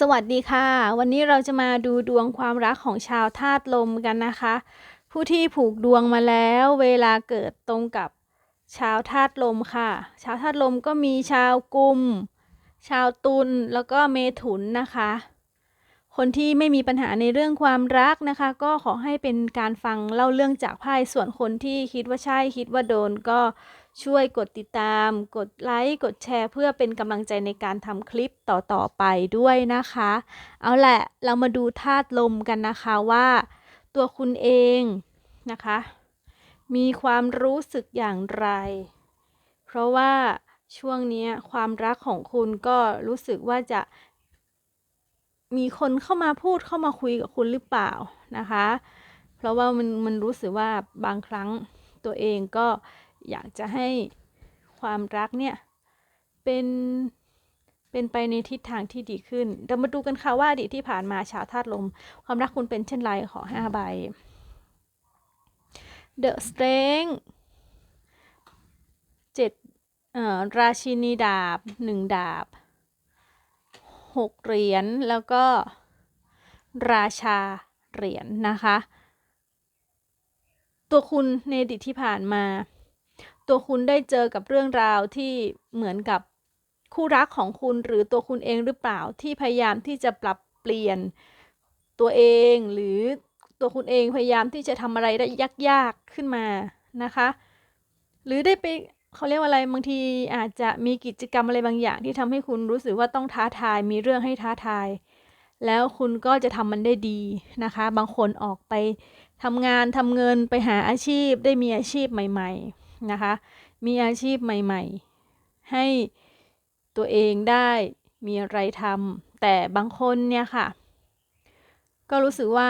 สวัสดีค่ะ วันนี้เราจะมาดูดวงความรักของชาวธาตุลมกันนะคะ ผู้ที่ผูกดวงมาแล้วเวลาเกิดตรงกับชาวธาตุลมค่ะ ชาวธาตุลมก็มีชาวกุม ชาวตุลแล้วก็เมถุนนะคะ คนที่ไม่มีปัญหาในเรื่องความรักนะคะ ก็ขอให้เป็นการฟังเล่าเรื่องจากไพ่ส่วนคนที่คิดว่าใช่คิดว่าโดนก็ ช่วยกดติดตาม กดไลค์ กดแชร์ เพื่อเป็นกำลังใจในการทำคลิปต่อๆไปด้วยนะคะ เอาแหละ เรามาดูธาตุลมกันนะคะว่าตัวคุณเองนะคะ มีความรู้สึกอย่างไร เพราะว่าช่วงนี้ความรักของคุณก็รู้สึกว่าจะมีคนเข้ามาพูดเข้ามาคุยกับคุณหรือเปล่านะคะ เพราะว่ามันมันรู้สึกว่าบางครั้งตัวเองก็ อยากจะให้ความรักเนี่ยเป็นเป็นไปในทิศทางที่ดีขึ้น เรามาดูกันค่ะว่าอดีตที่ผ่านมาชาวธาตุลม ความรักคุณเป็นเช่นไรขอห้าใบ The Strength เจ็ดเอ่อราชินีดาบหนึ่งดาบหกเหรียญแล้วก็ราชาเหรียญนนะคะ ตัวคุณในอดีตที่ผ่านมา ตัวคุณได้เจอกับเรื่องราวที่เหมือนกับคู่รักของคุณหรือตัวคุณเองหรือเปล่าที่พยายามที่จะปรับเปลี่ยนตัวเองหรือตัวคุณเองพยายามที่จะทำอะไรได้ยากๆขึ้นมานะคะ หรือได้ไปเขาเรียกว่าอะไรบางทีอาจจะมีกิจกรรมอะไรบางอย่าง ที่ทำให้คุณรู้สึกว่าต้องท้าทายมีเรื่องให้ท้าทาย แล้วคุณก็จะทำมันได้ดีนะคะ บางคนออกไปทำงานทำเงินไปหาอาชีพได้มีอาชีพใหม่ ๆ นะคะ มีอาชีพใหม่ๆ ให้ตัวเองได้มีอะไรทำแต่บางคนเนี่ยค่ะ ก็รู้สึกว่า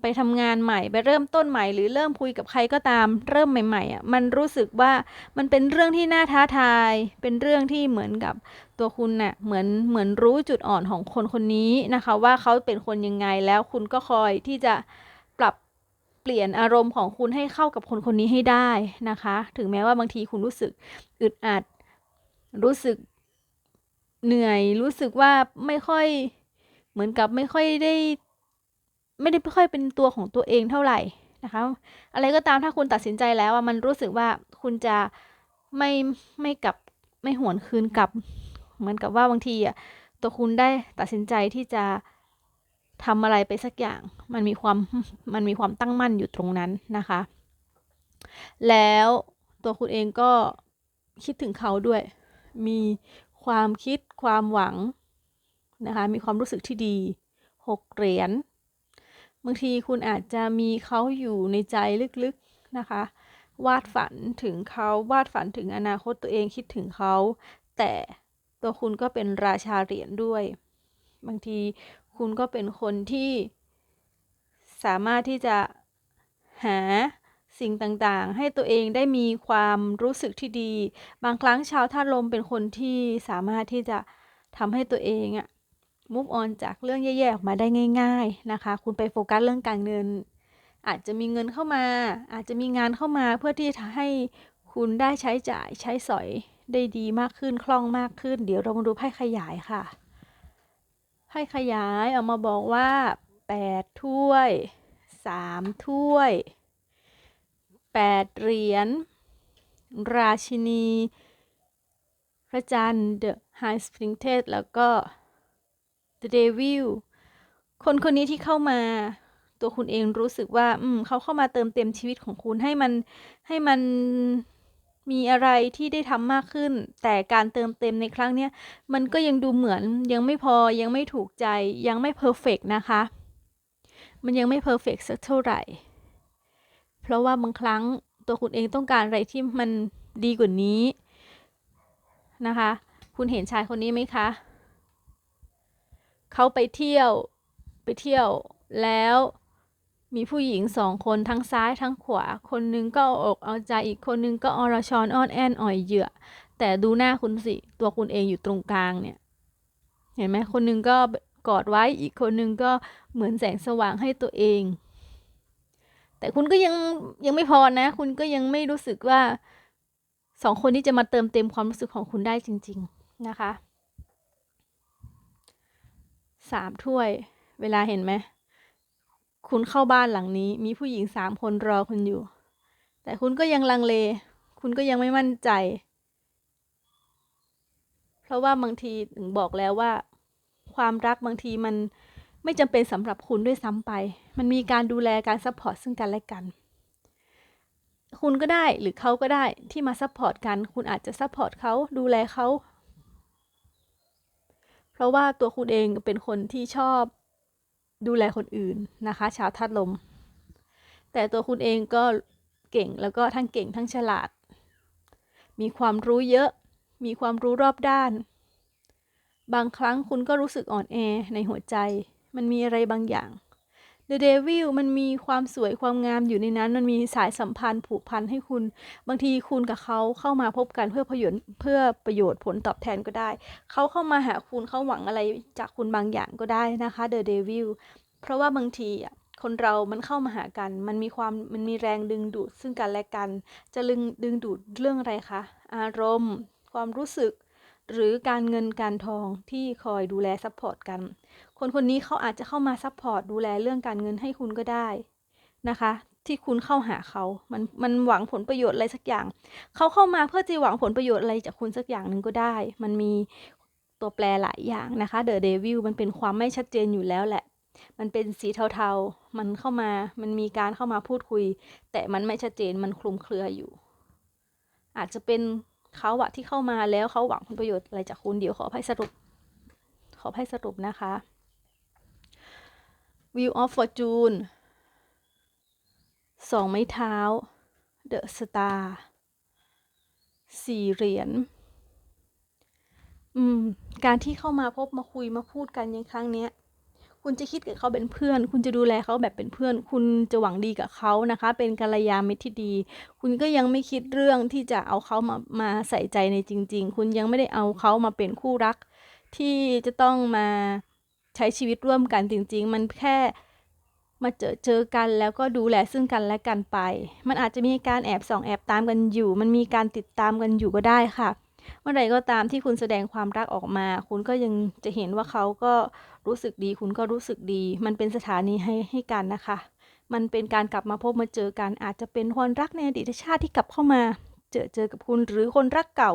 ไปทำงานใหม่ไปเริ่มต้นใหม่ หรือเริ่มคุยกับใครก็ตามเริ่มใหม่ๆอะมันรู้สึกว่ามันเป็นเรื่องที่น่าท้าทาย เป็นเรื่องที่เหมือนกับตัวคุณน่ะเหมือนเหมือนรู้จุดอ่อนของคนคนนี้นะคะ ว่าเขาเป็นคนยังไงแล้วคุณก็คอยที่จะ เปลี่ยนอารมณ์ของคุณให้เข้ากับคนคนนี้ให้ได้นะคะ ถึงแม้ว่าบางทีคุณรู้สึกอึดอัด รู้สึกเหนื่อย รู้สึกว่าไม่ค่อยเหมือนกับไม่ค่อยได้ ไม่ได้ค่อยเป็นตัวของตัวเองเท่าไหร่นะคะ อะไรก็ตามถ้าคุณตัดสินใจแล้วมันรู้สึกว่าคุณจะไม่ไม่กลับไม่หวนคืนกลับ เหมือนกับว่าบางทีอะตัวคุณได้ตัดสินใจที่จะ ทำอะไรไปสักอย่าง มันมีความมันมีความตั้งมั่นอยู่ตรงนั้นนะคะ แล้วตัวคุณเองก็คิดถึงเขาด้วย มีความคิดความหวังนะคะ มีความรู้สึกที่ดีหกเหรียญ บางทีคุณอาจจะมีเขาอยู่ในใจลึกๆนะคะ วาดฝันถึงเขา วาดฝันถึงอนาคตตัวเองคิดถึงเขา แต่ตัวคุณก็เป็นราชาเหรียญด้วย บางที คุณก็เป็นคนที่สามารถที่จะหาสิ่งต่างๆ ให้ตัวเองได้มีความรู้สึกที่ดี บางครั้งชาวธาตุลมเป็นคนที่สามารถที่จะทำให้ตัวเองอะมุฟออนจากเรื่องแย่ๆออกมาได้ง่าย ๆนะคะ คุณไปโฟกัสเรื่องการเงิน อาจจะมีเงินเข้ามา อาจจะมีงานเข้ามาเพื่อที่จะให้คุณได้ใช้จ่ายใช้สอยได้ดีมากขึ้นคล่องมากขึ้น เดี๋ยวเรามาดูไพ่ขยายค่ะ ไพ่ขยายออกมาบอกว่า 8 ถ้วย 3 ถ้วย 8 เหรียญ ราชินี พระจันทร์ The High Spring t e แล้วก็ The Devil คนคนนี้ที่เข้ามาตัวคุณเองรู้สึกว่า อืมเขาเข้ามาเติมเต็มชีวิตของคุณให้มันให้มัน มีอะไรที่ได้ทำมากขึ้น แต่การเติมเต็มในครั้งนี้มันก็ยังดูเหมือนยังไม่พอยังไม่ถูกใจยังไม่เพอร์เฟกนะคะ มันยังไม่เพอร์เฟกสักเท่าไหร่ เพราะว่าบางครั้งตัวคุณเองต้องการอะไรที่มันดีกว่านี้นะคะ คุณเห็นชายคนนี้ไหมคะ เขาไปเที่ยวไปเที่ยวแล้ว มีผู้หญิงสองคนทั้งซ้ายทั้งขวา คนนึงก็เอาอกเอาใจอีกคนนึงก็อรชอนอ้อนแอนอ่อยเหยื่อ แต่ดูหน้าคุณสิ ตัวคุณเองอยู่ตรงกลางเนี่ย เห็นไหมคนนึงก็กอดไว้อีกคนนึงก็เหมือนแสงสว่างให้ตัวเอง แต่คุณก็ยังยังไม่พอนะ คุณก็ยังไม่รู้สึกว่าสองคนนี้จะมาเติมเต็มความรู้สึกของคุณได้จริง ๆนะคะสามถ้วย เวลาเห็นไหม คุณเข้าบ้านหลังนี้ มีผู้หญิงสามคนรอคุณอยู่ แต่คุณก็ยังลังเล คุณก็ยังไม่มั่นใจ เพราะว่าบางทีถึงบอกแล้วว่า ความรักบางทีมันไม่จำเป็นสำหรับคุณด้วยซ้ำไป มันมีการดูแลการซัพพอร์ตซึ่งกันและกัน คุณก็ได้หรือเขาก็ได้ที่มาซัพพอร์ตกัน คุณอาจจะซัพพอร์ตเขาดูแลเขา เพราะว่าตัวคุณเองเป็นคนที่ชอบ ดูแลคนอื่นนะคะ ชาวธาตุลม แต่ตัวคุณเองก็เก่งแล้วก็ทั้งเก่งทั้งฉลาด มีความรู้เยอะ มีความรู้รอบด้าน บางครั้งคุณก็รู้สึกอ่อนแอในหัวใจ มันมีอะไรบางอย่าง The Devil มันมีความสวยความงามอยู่ในนั้น มันมีสายสัมพันธ์ผูกพันให้คุณ บางทีคุณกับเขาเข้ามาพบกันเพื่อประโยชน์เพื่อประโยชน์ผลตอบแทนก็ได้ เขาเข้ามาหาคุณเขาหวังอะไรจากคุณบางอย่างก็ได้นะคะ The Devil เพราะว่าบางทีอะคนเรา มันเข้ามาหากัน มันมีความ มันมีแรงดึงดูดซึ่งกันและกัน จะลึงดึงดูดเรื่องอะไรคะ อารมณ์ ความรู้สึก หรือการเงินการทองที่คอยดูแลซัพพอร์ตกัน คนคนนี้เขาอาจจะเข้ามาซัพพอร์ตดูแลเรื่องการเงินให้คุณก็ได้นะคะ ที่คุณเข้าหาเขามันมันหวังผลประโยชน์อะไรสักอย่าง เขาเข้ามาเพื่อจะหวังผลประโยชน์อะไรจากคุณสักอย่างหนึ่งก็ได้ มันมีตัวแปรหลายอย่างนะคะ The Devil มันเป็นความไม่ชัดเจนอยู่แล้วแหละ มันเป็นสีเทาๆ มันเข้ามามันมีการเข้ามาพูดคุย แต่มันไม่ชัดเจนมันคลุมเครืออยู่ อาจจะเป็นเขาอะที่เข้ามาแล้วเขาหวังผลประโยชน์อะไรจากคุณเดี๋ยวขอให้สรุปขอให้สรุปนะคะ View of Fortune สองไม้เท้า The Star สี่เหรียญ อืม การที่เข้ามาพบมาคุยมาพูดกันในครั้งเนี้ย คุณจะคิดกับเขาเป็นเพื่อน คุณจะดูแลเขาแบบเป็นเพื่อน คุณจะหวังดีกับเขานะคะ เป็นกัลยาณมิตรที่ดี คุณก็ยังไม่คิดเรื่องที่จะเอาเขามามาใส่ใจในจริง ๆ คุณยังไม่ได้เอาเขามาเป็นคู่รัก ที่จะต้องมา ใช้ชีวิตร่วมกันจริง ๆ มันแค่มาเจอเจอกันแล้วก็ดูแลซึ่งกันและกันไป มันอาจจะมีการแอบส่องแอบตามกันอยู่ มันมีการติดตามกันอยู่ก็ได้ค่ะ เมื่อไหร่ก็ตามที่คุณแสดงความรักออกมา คุณก็ยังจะเห็นว่าเขาก็รู้สึกดี คุณก็รู้สึกดี มันเป็นสถานีให้ให้กันนะคะ มันเป็นการกลับมาพบมาเจอกันอาจจะเป็นคนรักในอดีตชาติที่กลับเข้ามา เจอเจอกับคุณ หรือคนรักเก่า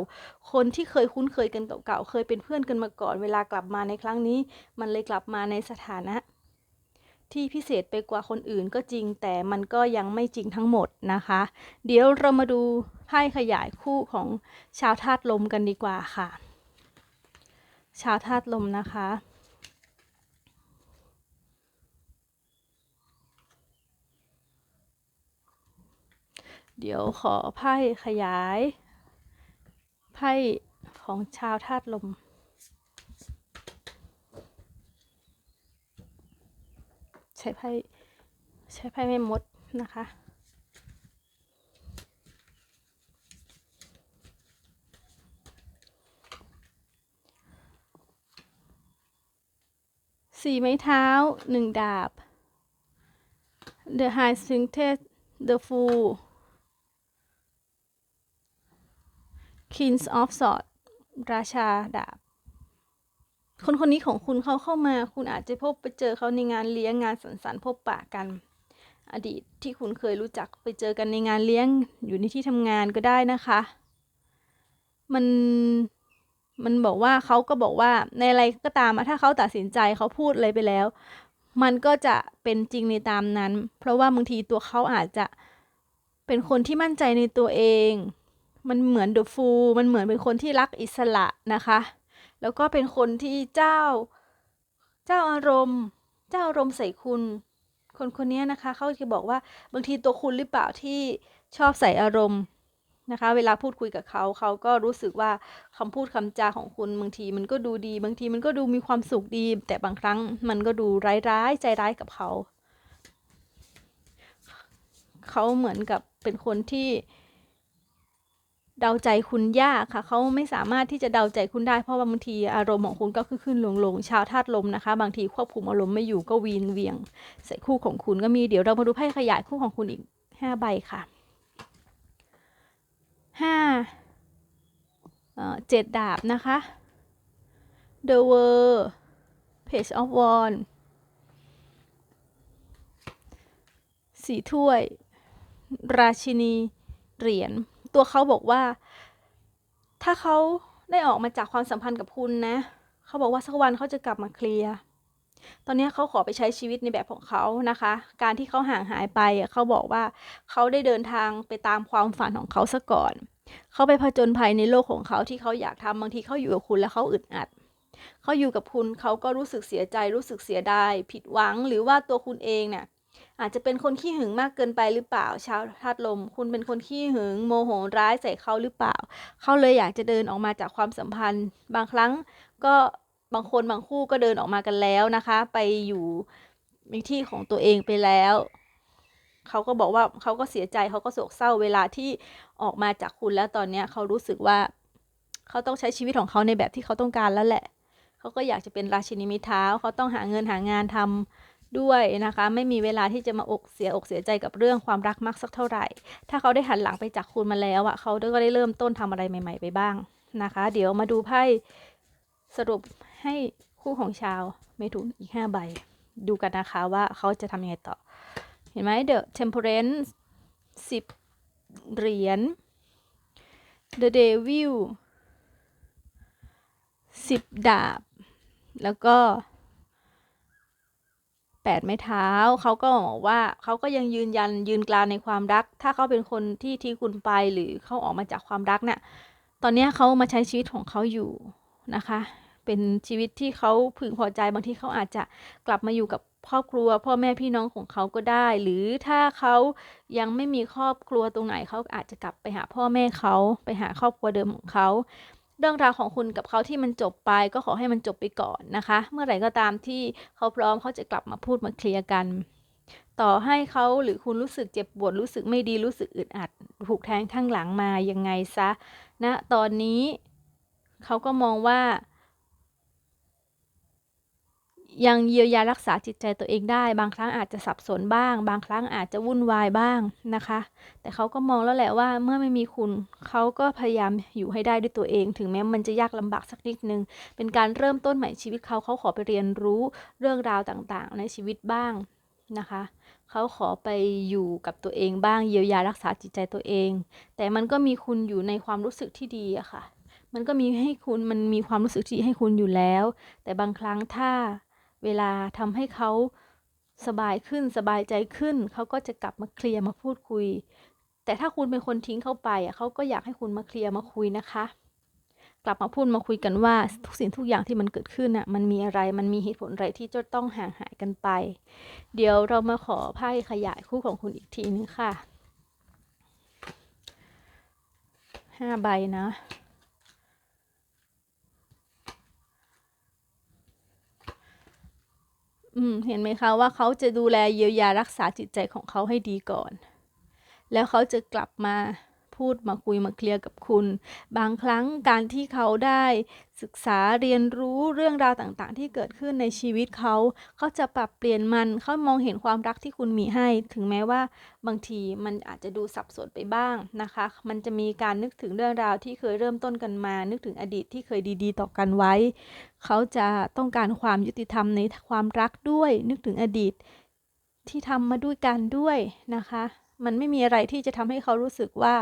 คนที่เคยคุ้นเคยกันเก่าๆเคยเป็นเพื่อนกันมาก่อน เวลากลับมาในครั้งนี้ มันเลยกลับมาในสถานะ ที่พิเศษไปกว่าคนอื่นก็จริง แต่มันก็ยังไม่จริงทั้งหมดนะคะ เดี๋ยวเรามาดูไพ่ขยายคู่ของชาวธาตุลมกันดีกว่าค่ะ ชาวธาตุลมนะคะ เดี๋ยวขอไพ่ขยาย ไพ่ของชาวธาตุลม ใช้ไพ่ใช้ไพ่แม่มดนะคะสี่ไม้เท้าหนึ่งดาบ The High s p h i n x The Fool Kings of Swords ราชาดาบ คนคนนี้ของคุณเขาเข้ามา คุณอาจจะพบไปเจอเขาในงานเลี้ยงงานสังสรรค์พบปะกัน อดีตที่คุณเคยรู้จักไปเจอกันในงานเลี้ยงอยู่ในที่ทำงานก็ได้นะคะ มันมันบอกว่าเขาก็บอกว่าในอะไรก็ตามอะถ้าเขาตัดสินใจเขาพูดอะไรไปแล้ว มันก็จะเป็นจริงในตามนั้น เพราะว่าบางทีตัวเขาอาจจะเป็นคนที่มั่นใจในตัวเอง มันเหมือนเดอะฟูมันเหมือนเป็นคนที่รักอิสระนะคะ แล้วก็เป็นคนที่เจ้า เจ้าอารมณ์ เจ้าอารมณ์ใส่คุณ คนคนนี้นะคะเขาจะบอกว่าบางทีตัวคุณหรือเปล่าที่ชอบใส่อารมณ์นะคะ เวลาพูดคุยกับเขาเขาก็รู้สึกว่าคำพูดคำจาของคุณบางทีมันก็ดูดี บางทีมันก็ดูมีความสุขดี แต่บางครั้งมันก็ดูร้ายๆใจร้ายกับเขา เขาเหมือนกับเป็นคนที่ เดาใจคุณยากค่ะเขาไม่สามารถที่จะเดาใจคุณได้ เพราะว่าบางทีอารมณ์ของคุณก็ขึ้นขึ้นลงลงชาวธาตุลมนะคะ บางทีควบคุมอารมณ์ไม่อยู่ก็วีนเวียงใส่คู่ของคุณก็มีเดี๋ยวเรามาดูไพ่ขยายคู่ของคุณอีกห้าใบค่ะห้าเจ็ดดาบนะคะ The World Page of Wands สีถ้วย ราชินี เหรียญ ตัวเขาบอกว่า ถ้าเขาได้ออกมาจากความสัมพันธ์กับคุณนะ เขาบอกว่าสักวันเขาจะกลับมาเคลียร์ตอนนี้เขาขอไปใช้ชีวิตในแบบของเขานะคะ การที่เขาห่างหายไปเขาบอกว่าเขาได้เดินทางไปตามความฝันของเขาซะก่อน เขาไปผจญภัยในโลกของเขาที่เขาอยากทำบางทีเขาอยู่กับคุณแล้วเขาอึดอัด เขาอยู่กับคุณเขาก็รู้สึกเสียใจรู้สึกเสียดายผิดหวังหรือว่าตัวคุณเองเนี่ย อาจจะเป็นคนขี้หึงมากเกินไปหรือเปล่า ชาวธาตุลม คุณเป็นคนขี้หึงโมโหร้ายใส่เขาหรือเปล่า เขาเลยอยากจะเดินออกมาจากความสัมพันธ์ บางครั้งก็บางคนบางคู่ก็เดินออกมากันแล้วนะคะ ไปอยู่ในที่ของตัวเองไปแล้วเขาก็บอกว่าเขาก็เสียใจเขาก็โศกเศร้าเวลาที่ออกมาจากคุณแล้วตอนเนี้ยเขารู้สึกว่า เขาต้องใช้ชีวิตของเขาในแบบที่เขาต้องการแล้วแหละ เขาก็อยากจะเป็นราชินีมิตรเท้าเขาต้องหาเงินหางานทำ ด้วยนะคะ ไม่มีเวลาที่จะมาอกเสียอกเสียใจกับเรื่องความรักมากสักเท่าไหร่ ถ้าเขาได้หันหลังไปจากคุณมาแล้วอะเขาก็ได้เริ่มต้นทำอะไรใหม่ ๆ ไปบ้างนะคะ เดี๋ยวมาดูไพ่สรุปให้คู่ของชาวเมถุนอีก 5 ใบ ดูกันนะคะว่าเขาจะทำยังไงต่อ เห็นไหม The Temperance 10 เหรียญ The Devil สิบดาบ แล้วก็ แปดไม้เท้า เขาก็บอกว่าเขาก็ยังยืนยันยืนกรานในความรัก ถ้าเขาเป็นคนที่ทิ้งคุณไปหรือเขาออกมาจากความรักเนี่ยตอนนี้เขามาใช้ชีวิตของเขาอยู่นะคะ เป็นชีวิตที่เขาพึงพอใจบางทีเขาอาจจะกลับมาอยู่กับครอบครัว พ่อแม่พี่น้องของเขาก็ได้ หรือถ้าเขายังไม่มีครอบครัวตรงไหนเขาอาจจะกลับไปหาพ่อแม่เขาไปหาครอบครัวเดิมของเขา เรื่องราวของคุณกับเขาที่มันจบไป ก็ขอให้มันจบไปก่อนนะคะ เมื่อไหร่ก็ตามที่เขาพร้อมเขาจะกลับมาพูดมาเคลียร์กัน ต่อให้เขาหรือคุณรู้สึกเจ็บปวดรู้สึกไม่ดีรู้สึกอึดอัดถูกแทงข้างหลังมายังไงซะณนะตอนนี้เขาก็มองว่า ยังเยียวยารักษาจิตใจตัวเองได้ บางครั้งอาจจะสับสนบ้าง บางครั้งอาจจะวุ่นวายบ้างนะคะ แต่เขาก็มองแล้วแหละว่าเมื่อไม่มีคุณเขาก็พยายามอยู่ให้ได้ด้วยตัวเอง ถึงแม้มันจะยากลำบากสักนิดนึง เป็นการเริ่มต้นใหม่ชีวิตเขาเขาขอไปเรียนรู้เรื่องราวต่างๆ ในชีวิตบ้างนะคะเขาขอไปอยู่กับตัวเองบ้างเยียวยารักษาจิตใจตัวเอง แต่มันก็มีคุณอยู่ในความรู้สึกที่ดีอะค่ะ มันก็มีให้คุณมันมีความรู้สึกที่ให้คุณอยู่แล้ว แต่บางครั้งถ้า เวลาทำให้เขาสบายขึ้นสบายใจขึ้น เขาก็จะกลับมาเคลียร์มาพูดคุย แต่ถ้าคุณเป็นคนทิ้งเขาไปอะเขาก็อยากให้คุณมาเคลียร์มาคุยนะคะ กลับมาพูดมาคุยกันว่าทุกสิ่งทุกอย่างที่มันเกิดขึ้นอะมันมีอะไรมันมีเหตุผลอะไรที่จะต้องห่างหายกันไป เดี๋ยวเรามาขอไพ่ขยายคู่ของคุณอีกทีนึงค่ะห้าใบนะ อืม เห็นไหมคะว่าเขาจะดูแลเยียวยารักษาจิตใจของเขาให้ดีก่อน แล้วเขาจะกลับมา พูดมาคุยมาเคลียร์กับคุณ บางครั้งการที่เขาได้ศึกษาเรียนรู้เรื่องราวต่างๆ ที่เกิดขึ้นในชีวิตเขา เขาจะปรับเปลี่ยนมันเขามองเห็นความรักที่คุณมีให้ ถึงแม้ว่าบางทีมันอาจจะดูสับสนไปบ้างนะคะ มันจะมีการนึกถึงเรื่องราวที่เคยเริ่มต้นกันมา นึกถึงอดีตที่เคยดีๆ ต่อกันไว้ เขาจะต้องการความยุติธรรมในความรักด้วย นึกถึงอดีตที่ทำมาด้วยกันด้วยนะคะ มันไม่มีอะไรที่จะทำให้เขารู้สึกว่า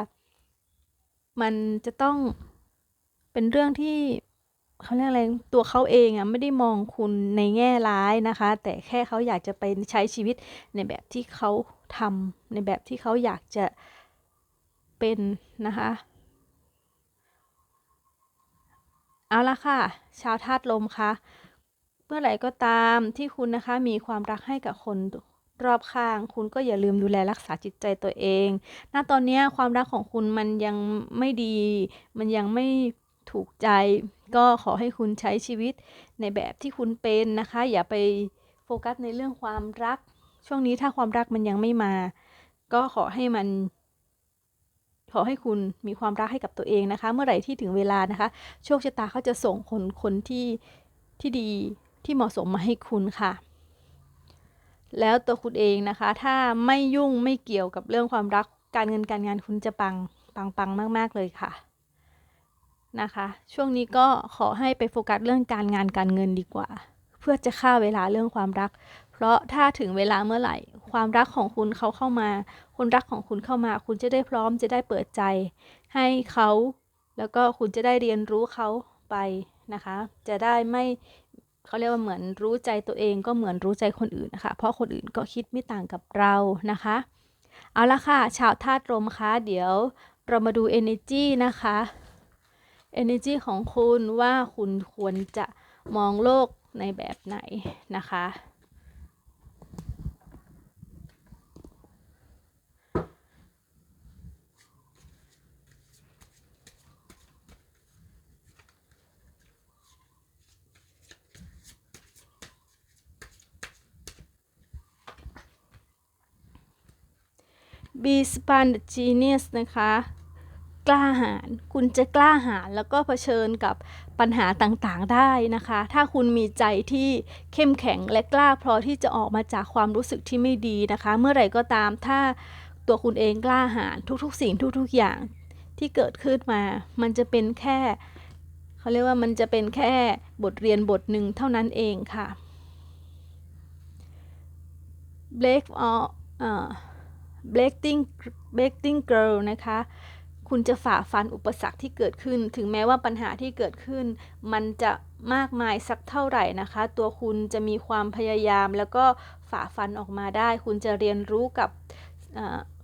มันจะต้องเป็นเรื่องที่เขาเรียกอะไรตัวเขาเองอะไม่ได้มองคุณในแง่ร้ายนะคะ แต่แค่เขาอยากจะไปใช้ชีวิตในแบบที่เขาทำในแบบที่เขาอยากจะเป็นนะคะ เอาละค่ะ ชาวธาตุลมคะเมื่อไหร่ก็ตามที่คุณนะคะมีความรักให้กับคน รอบข้าง คุณก็อย่าลืมดูแลรักษาจิตใจตัวเอง ณ ตอนนี้ความรักของคุณมันยังไม่ดี มันยังไม่ถูกใจ ก็ขอให้คุณใช้ชีวิตในแบบที่คุณเป็นนะคะ อย่าไปโฟกัสในเรื่องความรัก ช่วงนี้ถ้าความรักมันยังไม่มา ก็ขอให้มัน ขอให้คุณมีความรักให้กับตัวเองนะคะ เมื่อไหร่ที่ถึงเวลานะคะ โชคชะตาเขาจะส่งคนคนที่ที่ดีที่เหมาะสมมาให้คุณค่ะ แล้วตัวคุณเองนะคะ ถ้าไม่ยุ่งไม่เกี่ยวกับเรื่องความรักการเงินการงานคุณจะปังปังปังมาก ๆ เลยค่ะนะคะ ช่วงนี้ก็ขอให้ไปโฟกัสเรื่องการงานการเงินดีกว่า เพื่อจะฆ่าเวลาเรื่องความรัก เพราะถ้าถึงเวลาเมื่อไหร่ ความรักของคุณเขาเข้ามา คนรักของคุณเข้ามา คุณจะได้พร้อมจะได้เปิดใจ ให้เขาแล้วก็คุณจะได้เรียนรู้เขาไปนะคะ จะได้ไม่ เขาเรียกว่าเหมือนรู้ใจตัวเองก็เหมือนรู้ใจคนอื่นนะคะ เพราะคนอื่นก็คิดไม่ต่างกับเรานะคะ เอาละค่ะ ชาวธาตุลมคะเดี๋ยวเรามาดู energy นะคะ energy ของคุณว่าคุณควรจะมองโลกในแบบไหนนะคะ b s p a n Genius นะคะ กล้าหาญคุณจะกล้าหาญแล้วก็เผชิญกับปัญหาต่างๆได้นะคะ ถ้าคุณมีใจที่เข้มแข็งและกล้าพอที่จะออกมาจากความรู้สึกที่ไม่ดีนะคะ เมื่อไหร่ก็ตามถ้าตัวคุณเองกล้าหาญทุกๆ สิ่งทุกๆ อย่างที่เกิดขึ้นมา มันจะเป็นแค่เขาเรียกว่ามันจะเป็นแค่บทเรียนบทหนึ่งเท่านั้นเองค่ะ Blake ออ Breaking Breaking Girl นะคะ คุณจะฝ่าฟันอุปสรรคที่เกิดขึ้น ถึงแม้ว่าปัญหาที่เกิดขึ้น มันจะมากมายสักเท่าไหร่นะคะ ตัวคุณจะมีความพยายาม แล้วก็ฝ่าฟันออกมาได้ คุณจะเรียนรู้กับ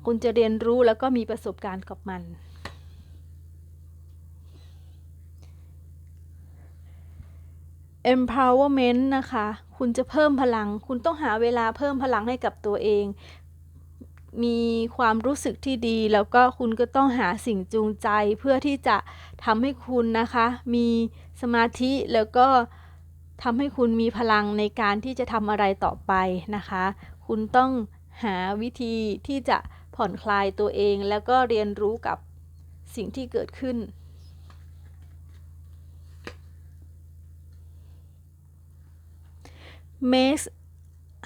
คุณจะเรียนรู้แล้วก็มีประสบการณ์กับมัน empowerment นะคะ คุณจะเพิ่มพลัง คุณต้องหาเวลาเพิ่มพลังให้กับตัวเอง มีความรู้สึกที่ดี แล้วก็คุณก็ต้องหาสิ่งจูงใจ เพื่อที่จะทำให้คุณนะคะ มีสมาธิแล้วก็ทำให้คุณมีพลังในการที่จะทำอะไรต่อไปนะคะ คุณต้องหาวิธีที่จะผ่อนคลายตัวเอง แล้วก็เรียนรู้กับสิ่งที่เกิดขึ้น makes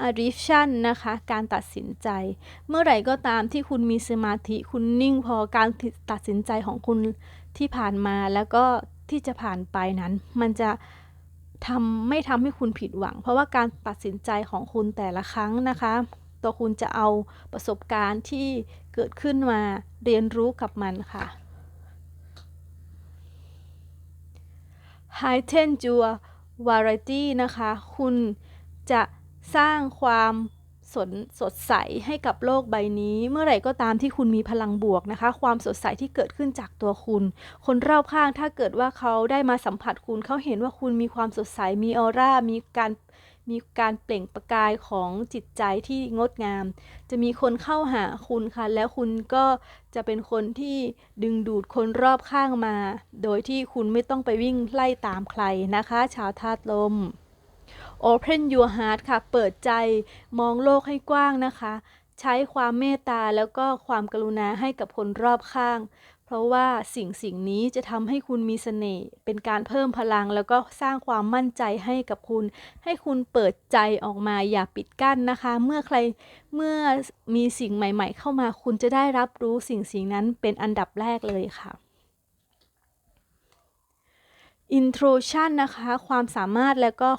addiction นะคะ การตัดสินใจ เมื่อไหร่ก็ตามที่คุณมีสมาธิคุณนิ่งพอการตัดสินใจของคุณที่ผ่านมาแล้วก็ที่จะผ่านไปนั้น มันจะทำไม่ทำให้คุณผิดหวัง เพราะว่าการตัดสินใจของคุณแต่ละครั้งนะคะ ตัวคุณจะเอาประสบการณ์ที่เกิดขึ้นมาเรียนรู้กับมันค่ะ Heighten your variety นะคะ คุณจะ สร้างความสนสดใสให้กับโลกใบนี้ เมื่อไหร่ก็ตามที่คุณมีพลังบวกนะคะ ความสดใสที่เกิดขึ้นจากตัวคุณ คนรอบข้างถ้าเกิดว่าเขาได้มาสัมผัสคุณเขาเห็นว่าคุณมีความสดใสมีออร่ามีการมีการเปล่งประกายของจิตใจที่งดงาม จะมีคนเข้าหาคุณค่ะ แล้วคุณก็จะเป็นคนที่ดึงดูดคนรอบข้างมา โดยที่คุณไม่ต้องไปวิ่งไล่ตามใครนะคะ ชาวธาตุลม Open your heart ค่ะ เปิดใจมองโลกให้กว้างนะคะ ใช้ความเมตตาแล้วก็ความกรุณาให้กับคนรอบข้าง เพราะว่าสิ่งสิ่งนี้จะทำให้คุณมีเสน่ห์ เป็นการเพิ่มพลังแล้วก็สร้างความมั่นใจให้กับคุณ ให้คุณเปิดใจออกมาอย่าปิดกั้นนะคะ เมื่อใครเมื่อมีสิ่งใหม่ ๆ เข้ามาคุณจะได้รับรู้สิ่งสิ่งนั้นเป็นอันดับแรกเลยค่ะ intrusion นะคะ ความสามารถแล้วก็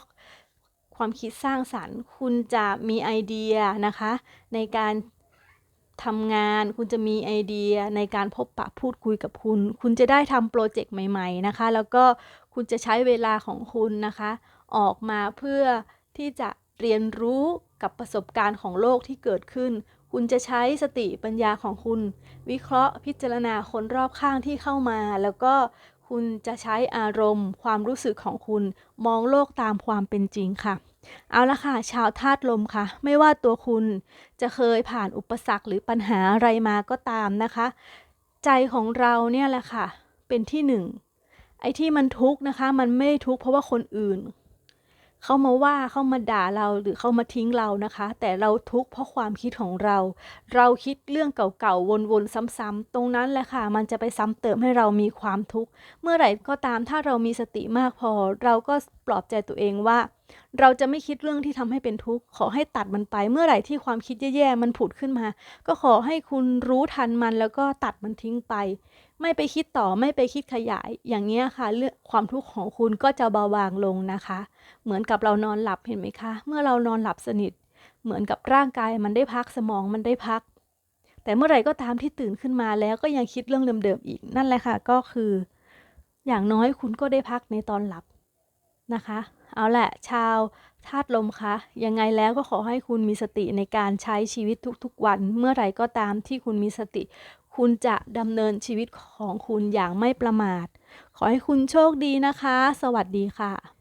ความคิดสร้างสรรค์ คุณจะมีไอเดียนะคะ ในการทำงานคุณจะมีไอเดียในการพบปะพูดคุยกับคุณ คุณจะได้ทำโปรเจกต์ใหม่ ๆนะคะ แล้วก็คุณจะใช้เวลาของคุณนะคะ ออกมาเพื่อที่จะเรียนรู้กับประสบการณ์ของโลกที่เกิดขึ้น คุณจะใช้สติปัญญาของคุณ วิเคราะห์พิจารณาคนรอบข้างที่เข้ามา แล้วก็ คุณจะใช้อารมณ์ ความรู้สึกของคุณมองโลกตามความเป็นจริงค่ะ เอาละค่ะ ชาวธาตุลมค่ะ ไม่ว่าตัวคุณจะเคยผ่านอุปสรรคหรือปัญหาอะไรมาก็ตามนะคะ ใจของเราเนี่ยแหละค่ะ เป็นที่หนึ่งไอ้ที่มันทุกข์นะคะ มันไม่ทุกข์เพราะว่าคนอื่น เข้ามาว่าเข้ามาด่าเราหรือเข้ามาทิ้งเรานะคะ แต่เราทุกข์เพราะความคิดของเรา เราคิดเรื่องเก่าๆวนๆซ้ำๆตรงนั้นแหละค่ะ มันจะไปซ้ำเติมให้เรามีความทุกข์เมื่อไหร่ก็ตามถ้าเรามีสติมากพอ เราก็ปลอบใจตัวเองว่า เราจะไม่คิดเรื่องที่ทำให้เป็นทุกข์ ขอให้ตัดมันไป เมื่อไหร่ที่ความคิดแย่ๆ มันผุดขึ้นมา ก็ขอให้คุณรู้ทันมันแล้วก็ตัดมันทิ้งไป ไม่ไปคิดต่อ ไม่ไปคิดขยาย อย่างเงี้ค่ะ เรื่องความทุกข์ของคุณก็จะเบาบางลงนะคะ เหมือนกับเรานอนหลับเห็นไหมคะ เมื่อเรานอนหลับสนิท เหมือนกับร่างกายมันได้พักสมองมันได้พัก แต่เมื่อไหร่ก็ตามที่ตื่นขึ้นมาแล้วก็ยังคิดเรื่องเดิมๆอีก นั่นแหละค่ะ ก็คือ อย่างน้อยคุณก็ได้พักในตอนหลับนะคะ เอาแหละชาวธาตุลมคะ ยังไงแล้วก็ขอให้คุณมีสติในการใช้ชีวิตทุกๆวัน เมื่อไหร่ก็ตามที่คุณมีสติ คุณจะดำเนินชีวิตของคุณอย่างไม่ประมาท ขอให้คุณโชคดีนะคะ สวัสดีค่ะ